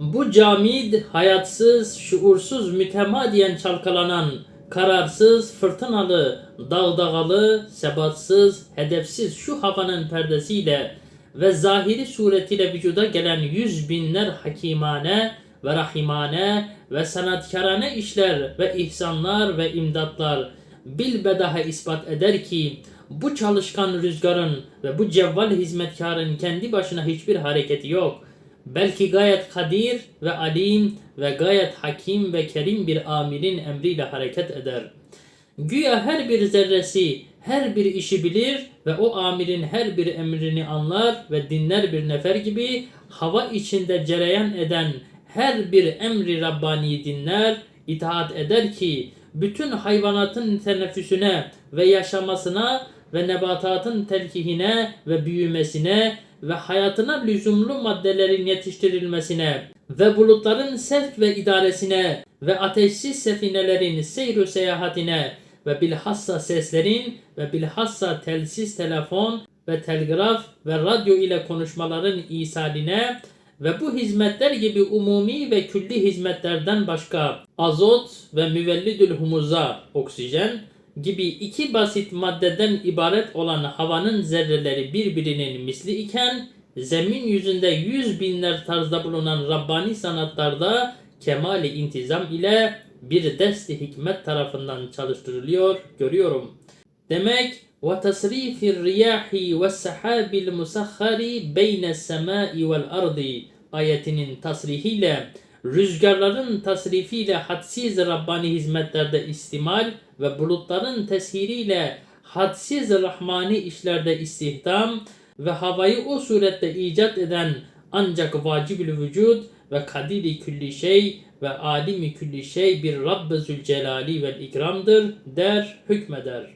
Bu camid, hayatsız, şuursuz, mütemadiyen çalkalanan, kararsız, fırtınalı, dağdağalı, sebatsız, hedefsiz şu havanın perdesiyle ve zahiri suretiyle vücuda gelen yüz binler hakimane ve rahimane ve sanatkarane işler ve ihsanlar ve imdatlar bilbedaha ispat eder ki bu çalışkan rüzgarın ve bu cevval hizmetkarın kendi başına hiçbir hareketi yok. Belki gayet kadir ve alim ve gayet hakim ve kerim bir amirin emriyle hareket eder. Güya her bir zerresi her bir işi bilir ve o amirin her bir emrini anlar ve dinler bir nefer gibi hava içinde cereyan eden her bir emri Rabbani dinler, itaat eder ki bütün hayvanatın teneffüsüne ve yaşamasına ve nebatatın telkihine ve büyümesine ve hayatına lüzumlu maddelerin yetiştirilmesine ve bulutların sevk ve idaresine ve ateşsiz sefinelerin seyru seyahatine ve bilhassa seslerin ve bilhassa telsiz telefon ve telgraf ve radyo ile konuşmaların isaline ve bu hizmetler gibi umumi ve külli hizmetlerden başka azot ve müvellidül humuza oksijen gibi iki basit maddeden ibaret olan havanın zerreleri birbirinin misli iken zemin yüzünde yüz binler tarzda bulunan Rabbani sanatlarda kemali intizam ile bir desti hikmet tarafından çalıştırılıyor görüyorum. Demek ve tasrifir riyahi ve sahabil musakhari beyne semai vel ardi ayetinin tasrihiyle rüzgarların tasrifiyle hadsiz Rabbani hizmetlerde istimal ve bulutların teshiriyle hadsiz Rahmani işlerde istihdam ve havayı o surette icat eden ancak vacibül vücud ve kadiri külli şey ve alimi külli şey bir Rabb-ı Zülcelali vel ikramdır der hükmeder.